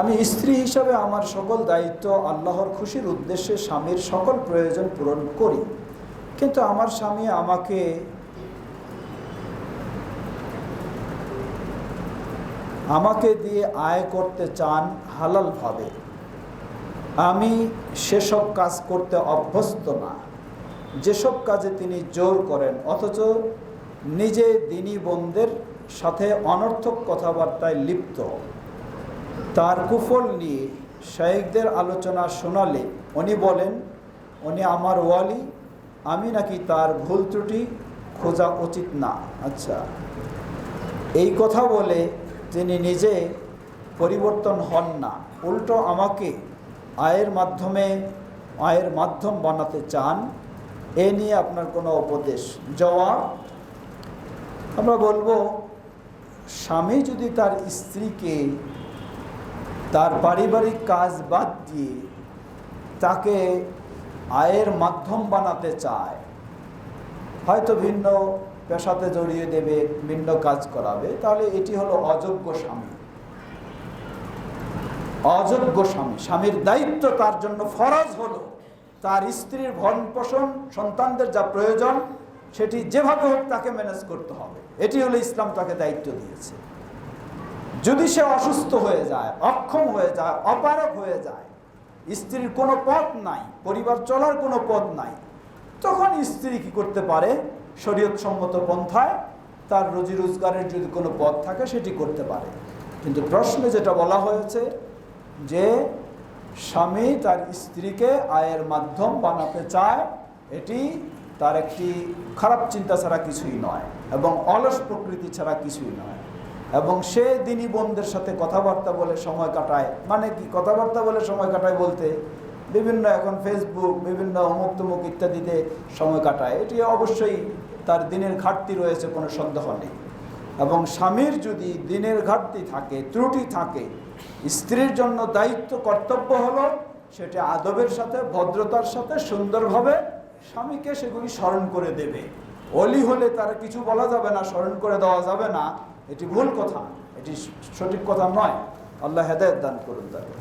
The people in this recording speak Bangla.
আমি স্ত্রী হিসাবে আমার সকল দায়িত্ব আল্লাহর খুশির উদ্দেশ্যে স্বামীর সকল প্রয়োজন পূরণ করি। কিন্তু আমার স্বামী আমাকে আমাকে দিয়ে আয় করতে চান হালালভাবে। আমি সেসব কাজ করতে অভ্যস্ত না। যেসব কাজে তিনি জোর করেন, অথচ নিজে দিনী বোনদের সাথে অনর্থক কথাবার্তায় লিপ্ত। তার কুফল নিয়ে শায়েকদের আলোচনা শোনালে উনি বলেন, উনি আমার ওয়ালি, আমি নাকি তার ভুল ত্রুটি খোঁজা উচিত না। আচ্ছা। এই কথা বলে তিনি নিজে পরিবর্তন হন না। উল্টো আমাকে আয়ের মাধ্যমে, আয়ের মাধ্যম বানাতে চান। এ নিয়ে আপনার কোনো উপদেশ? জবাব? আমরা বলব, স্বামী যদি তার স্ত্রীকে তার পারিবারিক কাজ বাদ দিয়ে তাকে আয়ের মাধ্যম বানাতে চায়। হয়তো ভিন্ন পেশাতে জড়িয়ে দেবে, ভিন্ন কাজ করাবে। তাহলে এটি হলো অযোগ্য স্বামী। অযোগ্য স্বামী। স্বামীর দায়িত্ব তার জন্য? ফরজ হলো তার স্ত্রীর ভরণ পোষণ, সন্তানদের যা প্রয়োজন, সেটি যেভাবে হোক তাকে ম্যানেজ করতে হবে। এটি হলো ইসলাম তাকে দায়িত্ব দিয়েছে। যদি সে অসুস্থ হয়ে যায়, অক্ষম হয়ে যায় অপারক হয়ে যায়, স্ত্রীর কোনো পথ নাই, পরিবার চলার কোনো পথ নাই, তখন স্ত্রী কি করতে পারে? শরীয়তসম্মত পন্থায় তার রুজি রোজগারের যদি কোনো পথ থাকে, সেটি করতে পারে। কিন্তু প্রশ্নে যেটা বলা হয়েছে যে, স্বামী তার স্ত্রীকে আয়ের মাধ্যম বানাতে চায়, এটি তার একটি খারাপ চিন্তা ছাড়া কিছুই নয় এবং অলস প্রকৃতি ছাড়া কিছুই নয়। এবং সে দিনী বোনদের সাথে কথাবার্তা বলে সময় কাটায়। মানে কি? কথাবার্তা বলে সময় কাটায় বলতে বিভিন্ন এখন ফেসবুক বিভিন্ন অমুক তুমুক ইত্যাদিতে সময় কাটায়। এটি অবশ্যই তার দিনের ঘাটতি রয়েছে, কোনো সন্দেহ নেই। এবং স্বামীর যদি দিনের ঘাটতি থাকে, ত্রুটি থাকে, স্ত্রীর জন্য দায়িত্ব, কর্তব্য হলো সেটা আদবের সাথে, ভদ্রতার সাথে, সুন্দরভাবে স্বামীকে সেগুলি স্মরণ করে দেবে। অলি হলে তার কিছু বলা যাবে না, স্মরণ করে দেওয়া যাবে না। এটি ভুল কথা এটি সঠিক কথা নয়। আল্লাহ হেদায়ত দান করুন তাকে।